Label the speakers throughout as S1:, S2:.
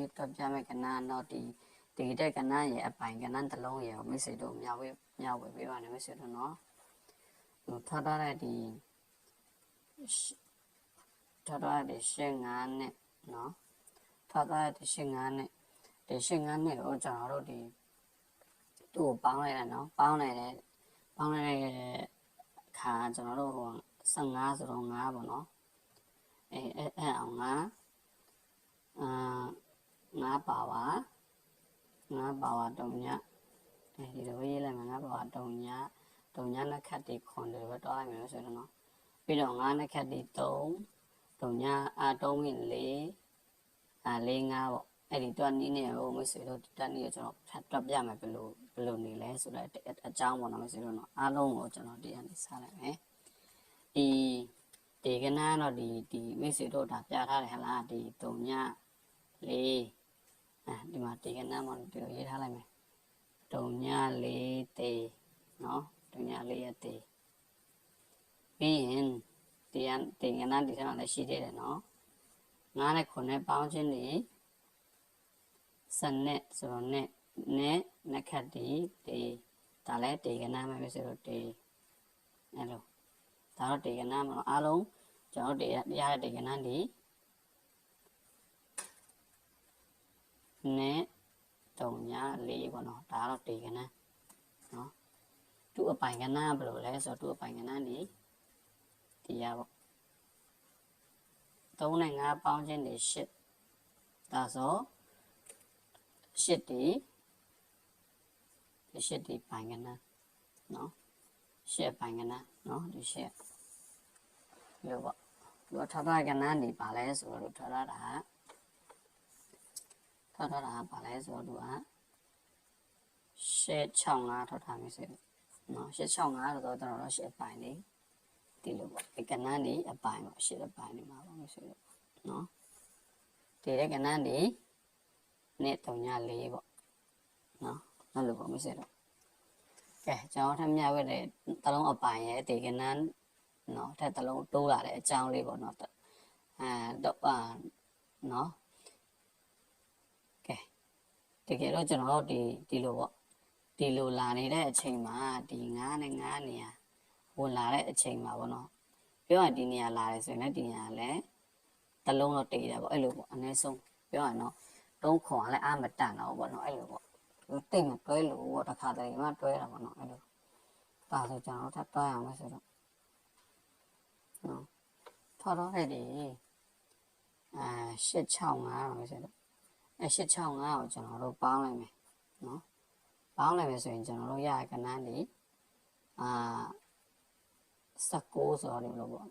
S1: နေ့တော့ပြမယ်ကဏ္ဍတော့ဒီဒီတဲ့ကဏ္ဍရဲ့အပိုင်ကဏ္ဍတစ်လုံးရဲ့မိတ်ဆွေတို့မျှဝေမျှဝေပေးပါနဲ့မိတ်ဆွေတို့နော်ဟိုထားထားတဲ့ဒီထားထားတဲ့ရှင်းငါးနဲ့နော်ထားထားတဲ့ရှင်းငါးနဲ့ဒီရှင်းငါးနဲ့ကိုကျွန်တော်တို့ဒီသူ့ကိုပေါင်းလိုက်တာနော်ပေါင်းလိုက်တဲ့ပေါင်းလိုက်တဲ့အခါကျွန်တော်တို့ဟို15ဆိုတော့5ပေါ့နော်အဲအဲအဲအောင်5အာ 5ပါဝါ5ပါဝါတုံညအဲဒီလိုရေးလိုက်မှာ5ပါဝါတုံညတုံညနှစ်ခတ်တွေခွန်တွေပဲတွားလိုက်မယ်လို့ဆိုတော့နော်ပြီးတော့5နှစ်ခတ်တွေ3တုံညအာ3မိ4အာ4 5ပေါ့အဲ့ဒီတွက်နည်းနဲ့ဟိုမိတ်ဆွေတို့တွက်နည်းကိုကျွန်တော်ဖတ်တွက်ပြမယ်ဘယ်လိုဘယ်လိုနေလဲဆိုတော့အကြောင်းပေါ့နော်မိတ်ဆွေတို့နော်အားလုံးကိုကျွန်တော်တရားနေစားလိုက်မယ်ဒီဒီကနန်းတော့ဒီဒီမိတ်ဆွေတို့ဒါပြထားတယ်ဟလားဒီတုံညလေး အဲဒီမှာဒီကနန်းမှာဒီလိုရေးထားလိုက်မယ်တုံညလေးတေနော်တုံညလေးရတေပြီးရင်ဒီကဒီကနန်းဒီထဲမှာလည်းရှိသေးတယ်နော်ငါးနဲ့ခုနဲ့ပေါင်းခြင်းနေစနဲ့ဆိုတော့နဲ့နဲ့နက်ခတ်ဒီဒီဒါလည်းဒီကနန်းမှာပဲဆိုတော့ဒီအဲ့လိုဒါတော့ဒီကနန်းမှာအားလုံးကျွန်တော်တို့ရရတဲ့ဒီကနန်း နဲ့တုံညာလေးပေါ့နော်ဒါတော့ဒီကနန်းနော်သူ့အပိုင်ကနန်းဘယ်လိုလဲဆိုတော့သူ့အပိုင်ကနန်းဒီဒီရပေါ့3နဲ့5ပေါင်းခြင်းတွေ8ဒါဆို8ဒီဒီ8ဒီပိုင်ကနန်းနော်8ပိုင်ကနန်းနော်ဒီ8လို့ပေါ့သူကထားထားကနန်းနေပါလဲဆိုတော့ထားထားတာ ထားထားတာပါလဲဆိုတော့သူကရှစ်65ထောက်ထားမယ်ဆိုနော်ရှစ်65ဆိုတော့ကျွန်တော်တို့ရှစ်ပိုင်းနေဒီလိုပေါ့ဒီကနန်းနေအပိုင်းပေါ့ရှစ်အပိုင်းနေမှာပေါ့ဆိုတော့နော်ဒီတဲ့ကနန်းနေနဲ့တုံညာလေးပေါ့နော်အဲ့လိုပေါ့မစတော့ကဲကျွန်တော်ထပ်မြဝဲတဲ့တလုံးအပိုင်းရဲ့ဒီကနန်းနော်ထက်တလုံးတိုးလာတဲ့အကြောင်းလေးပေါ့နော်အဲတော့အာနော်ကဲ တကယ်တော့ကျွန်တော်တို့ဒီဒီလိုပေါ့ဒီလိုလာနေတဲ့အချိန်မှာဒီ9နဲ့9နေရာဝင်လာတဲ့အချိန်မှာပေါ့နော်ပြောရဒီနေရာလာတယ်ဆိုရင်လည်းဒီနေရာလည်းတလုံးတော့တည်တယ်ပေါ့အဲ့လိုပေါ့အနည်းဆုံးပြောရတော့တုံးခွန်ကလည်းအာမတန်တော့ပေါ့နော်အဲ့လိုပေါ့တိတ်မတွဲလို့ပေါ့တစ်ခါတည်းမှတွဲတာပေါ့နော်အဲ့လိုဒါဆိုကျွန်တော်ထပ်တွဲအောင်မယ်ဆိုတော့နော်ထော်တော့ခဲ့ဒီအာ865လို့ဆိုတော့ အဲ865ကိုကျွန်တော်တို့ပေါင်းလိုက်မယ်နော်ပေါင်းလိုက်မယ်ဆိုရင်ကျွန်တော်တို့ရကဏ္ဍနေအာ19ဆိုတော့ဒီလိုပေါ့9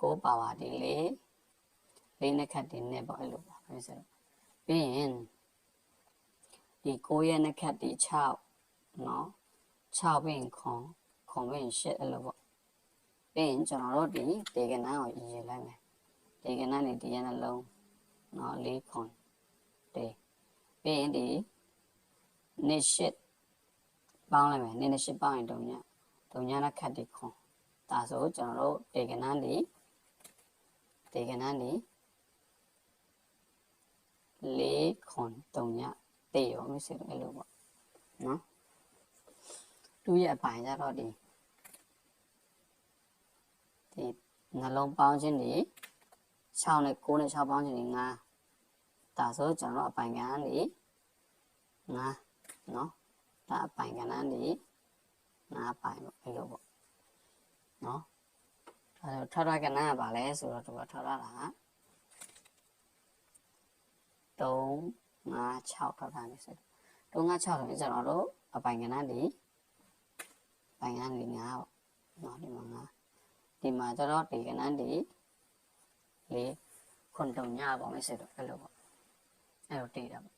S1: 9ပါဝါဒီလေးလေးနဲ့ခတ်တင်နဲ့ပေါ့အဲ့လိုပါပဲဆိုတော့ပြီးရင်ဒီ9ရဲ့နဲ့ခတ်ဒီ6နော်6ပြီးရင်ခွန်ခွန်ပြီးရင်8အဲ့လိုပေါ့ပြီးရင်ကျွန်တော်တို့ဒီဒေကနန်းကိုရေးလိုက်မယ်ဒေကနန်းနေဒီရဲ့နှလုံး နော်လေးခွန်တေပြီးရင်ဒီနှစ်ရှစ်ပေါင်းလိုက်မယ်နှစ်နဲ့ရှစ်ပေါင်းရင်တုံညတုံညနဲ့ခတ်ဒီခွန်ဒါဆိုကျွန်တော်တို့ဒေကနန်းဒီဒေကနန်းဒီလေးခွန်တုံညတေရောမစစ်အဲ့လိုပေါ့နော်သူ့ရဲ့အပိုင်းကြတော့ဒီဒီနှလုံးပေါင်းခြင်းဒီ 6နဲ့9နဲ့6ပေါင်းခြင်းဒီ9ဒါဆိုကျွန်တော်အပိုင်ကန်းဒီ9နော်ဒါအပိုင်ကန်းဒီ9ပိုင်ပေါ့အဲ့လိုပေါ့နော်အဲတော့ထောက်ထားကဏ္ဍကဘာလဲဆိုတော့သူကထောက်ထားတာ3 5 6ထောက်ထားနေစတော့3 5 6ဆိုရင်ကျွန်တော်တို့အပိုင်ကဏ္ဍဒီပိုင်ကဏ္ဍဒီ9ပေါ့နော်ဒီမှာ9ဒီမှာကျတော့ဒီကဏ္ဍဒီ လေးခွန်တုံညပေါ့မယ်ဆိုတော့အဲ့လိုပေါ့အဲ့လိုတည်တာပေါ့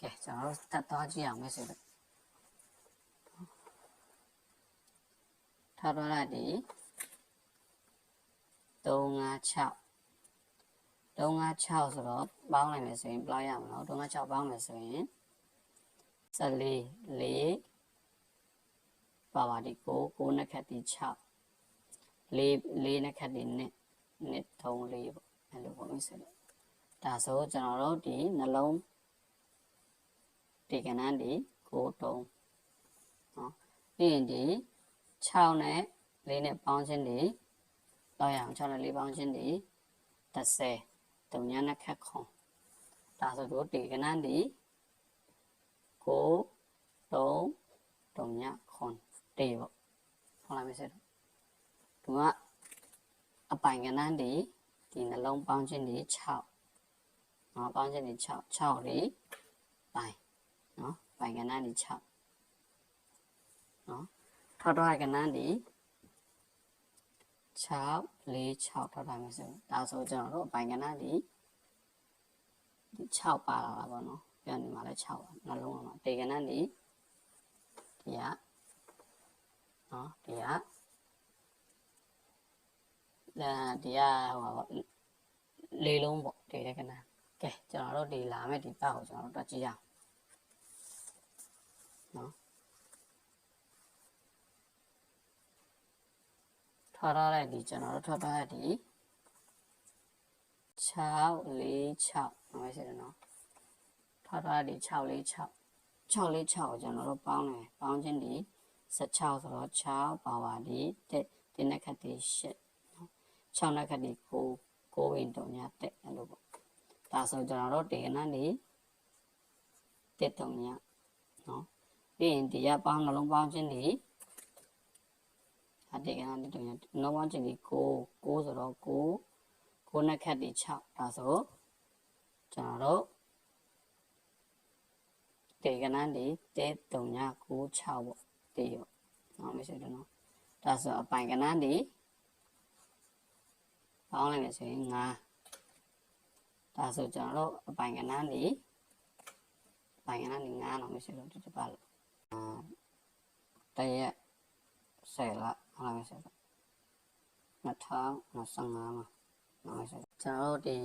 S1: ကဲကျွန်တော်တို့တတ်သွားကြည့်အောင်မယ်ဆိုတော့ထားတော့လိုက်ဒီ356 356ဆိုတော့ပေါင်းလိုက်မယ်ဆိုရင်ဘယ်လောက်ရမလဲ356ပေါင်းမယ်ဆိုရင်14 4ပါပါဒီ9 9နှစ်ခတ်ဒီ6 4 4နှစ်ခတ်ဒီနှစ် နှစ်3 4ပေါ့အဲ့လိုပေါ့မိတ်ဆွေတို့ဒါဆိုကျွန်တော်တို့ဒီနှလုံးဒီကဏ္ဍဒီကိုတုံးနော်ပြီးရင်ဒီ6နဲ့4နဲ့ပေါင်းခြင်းဒီတော့ရအောင်6နဲ့4ပေါင်းခြင်းဒီ30တုံညာနဲ့ခက်ခွန်ဒါဆိုတို့ဒီကဏ္ဍဒီကိုတုံးတုံညာခွန်တေပေါ့ဟုတ်လားမစေတော့သူက အပိုင်ကဏ္ဍဒီဒီနှလုံးပေါင်းခြင်းဒီ6နော်ပေါင်းခြင်းဒီ6 6လေးပိုင်နော်ပိုင်ကဏ္ဍဒီ6နော်ထောက်တော့ကဏ္ဍဒီ6 4 6ထောက်တာမျိုးဆိုဒါဆိုကျွန်တော်တို့ပိုင်ကဏ္ဍဒီဒီ6ပါလာတာပေါ့နော်ပြန်ဒီမှာလည်း6ပါနှလုံးမှာတေကဏ္ဍဒီဒီကနော်ဒီက လာဒီကဟိုပါပေါ့လေးလုံးပေါ့တေတဲ့ကဏ္ဍကဲကျွန်တော်တို့ဒီလာမယ့်ဒီပတ်ကိုကျွန်တော်တို့တွက်ကြည့်ရအောင်နော်ထောက်ထားတဲ့ဒီကျွန်တော်တို့ထောက်ထားတဲ့ဒီ6 4 6နော်ဆက်ရနော်ထောက်ထားတဲ့ဒီ6 4 6 6 4 6ကိုကျွန်တော်တို့ပေါင်းတယ်ပေါင်းခြင်းဒီ16ဆိုတော့6ပါဝါဒီတက်ဒီနှစ်ခတ်ဒီ8နော် 6နှစ်ခတ်ဒီ9 9ဝင်တုံညာတက်အဲ့လိုပေါ့ဒါဆိုကျွန်တော်တို့ဒီကနန်းဒီတက်တုံညာနော်ပြီးရင်ဒီကပေါင်းနှလုံးပေါင်းခြင်းဒီအတေကနန်းဒီတုံညာနှလုံးပေါင်းခြင်းဒီ9 9ဆိုတော့9 9နှစ်ခတ်ဒီ6ဒါဆိုကျွန်တော်တို့တေကနန်းဒီတက်တုံညာ9 6ပေါ့တေရောနော်မရှိတော့နော်ဒါဆိုအပိုင်ကနန်းဒီ ပေါင်းလိုက်မယ်ဆိုရင်9ဒါဆိုကျွန်တော်တို့အပိုင်ကဏ္ဍနေအပိုင်ကဏ္ဍနေ9တော့မရှိလို့ဒီတစ်ပတ်လို့အာတရက်ဆယ်လဟုတ်လားမရှိတော့2025မှာနော်မရှိကျွန်တော်တို့ဒီ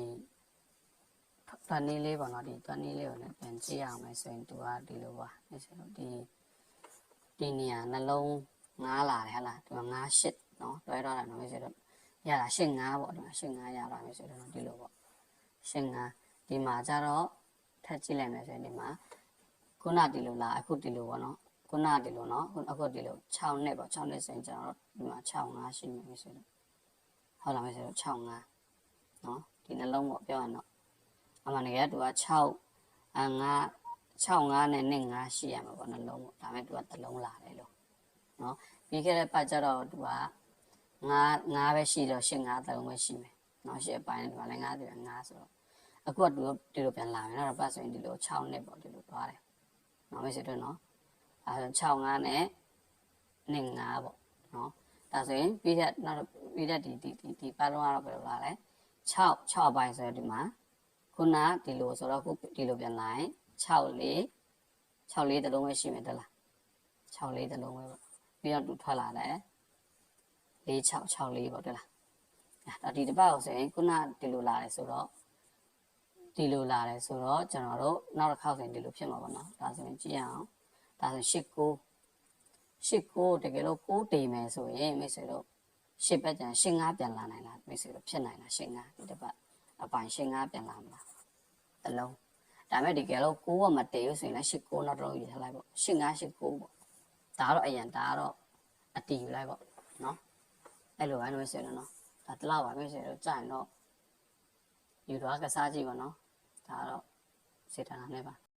S1: တန်နေလေးပေါ့နော်ဒီတန်နေလေးကိုလည်းပြန်ကြည့်အောင်မယ်ဆိုရင်သူကဒီလိုပါမရှိတော့ဒီဒီနေရာနှလုံး9လာတယ်ဟဟလားသူက9 8နော်တွဲတော့တာနော်မရှိတော့ ရတာ8 5ပေါ့ဒီမှာ8 5ရတာမရှိတော့ဒီလိုပေါ့ရှင်ကဒီမှာကျတော့ထပ်ကြည့်လိုက်မယ်ဆိုရင်ဒီမှာခုနဒီလိုလားအခုဒီလိုပေါ့နော်ခုနဒီလိုနော်အခုဒီလို6နှစ်ပေါ့6နှစ်ဆိုရင်ကျွန်တော်တို့ဒီမှာ6 5ရှိမယ်ဆိုတော့ဟုတ်လားမဆိုတော့6 5နော်ဒီနှလုံးပေါ့ပြောရတော့အမှန်တကယ်သူက6အ5 6 5နဲ့နဲ့5ရှိရမှာပေါ့နှလုံးပေါ့ဒါပေမဲ့သူကတစ်လုံးလာတယ်လို့နော်ပြီးခဲ့တဲ့ပတ်ကျတော့သူက 5 5ပဲရှိတော့8 5တစ်လုံးပဲရှိမယ်နော်ရှစ်အပိုင်းဒီမှာလည်း5တယ်5ဆိုတော့အခုကဒီလိုဒီလိုပြန်လာမယ်နော်ပတ်ဆိုရင်ဒီလို6နှစ်ပေါ့ဒီလိုသွားတယ်နော်မရှိတော့နော်အဲ6 5နဲ့နဲ့5ပေါ့နော်ဒါဆိုရင်ပြီးတဲ့နောက်ပြီးတဲ့ဒီဒီဒီဒီပတ်လုံးကတော့ဘယ်လိုလာလဲ6 6ပိုင်းဆိုတော့ဒီမှာခုနဒီလိုဆိုတော့ခုဒီလိုပြန်လာရင်6လေး6လေးတစ်လုံးပဲရှိမယ်တလား6လေးတစ်လုံးပဲပေါ့ပြီးတော့သူထွက်လာတယ် 4 6 6လေးပေါ့တလားဒါဒီတစ်ပတ်ကိုဆိုရင်ခုနဒီလိုလာတယ်ဆိုတော့ဒီလိုလာတယ်ဆိုတော့ကျွန်တော်တို့နောက်တစ်ခေါက်ဆိုရင်ဒီလိုဖြစ်မှာပေါ့နော်ဒါဆိုရင်ကြည့်ရအောင်ဒါဆိုရှစ်ကိုရှစ်ကိုတကယ်လို့ကိုတေမယ်ဆိုရင်မိတ်ဆွေတို့ရှစ်ဘက်ကျန်ရှစ်ငါးပြန်လာနိုင်လားမိတ်ဆွေတို့ဖြစ်နိုင်လားရှစ်ငါးဒီတစ်ပတ်အပိုင်ရှစ်ငါးပြန်လာမလားတလုံးဒါမဲ့ဒီကယ်လို့ကိုကမတေဘူးဆိုရင်လည်းရှစ်ကိုနောက်တစ်လုံးယူထားလိုက်ပေါ့ရှစ်ငါးရှစ်ကိုပေါ့ဒါတော့အရင်ဒါတော့အတီးယူလိုက်ပေါ့နော် အဲ့လိုပဲမိတ်ဆွေတို့နော်ဒါတလောက်ပါမိတ်ဆွေတို့ကြာရင်တော့ယူသွားကစားကြည့်ပါနော်ဒါတော့စေတနာနဲ့ပါ